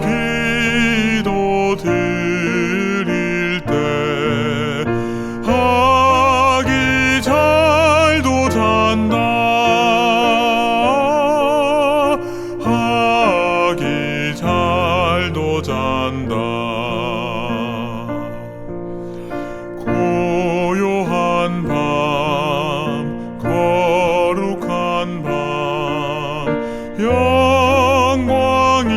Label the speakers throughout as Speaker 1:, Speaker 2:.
Speaker 1: 감사기도 드릴 때 아기 잘도 잔다. 아기 잘도 잔다. 고요한 밤 거룩한 밤 영광이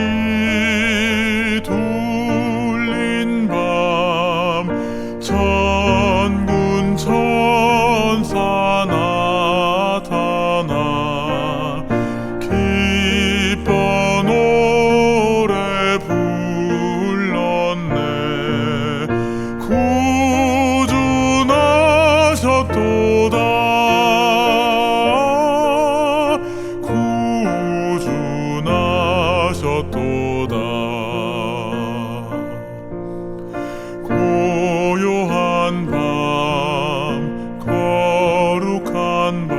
Speaker 1: 고요한 밤 거룩한 밤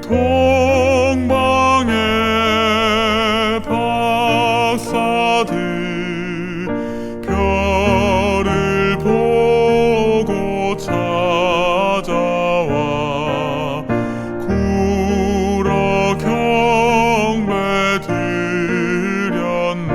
Speaker 1: 동방의 박사들 별을 보고 찾아와 굴어 경배 드렸네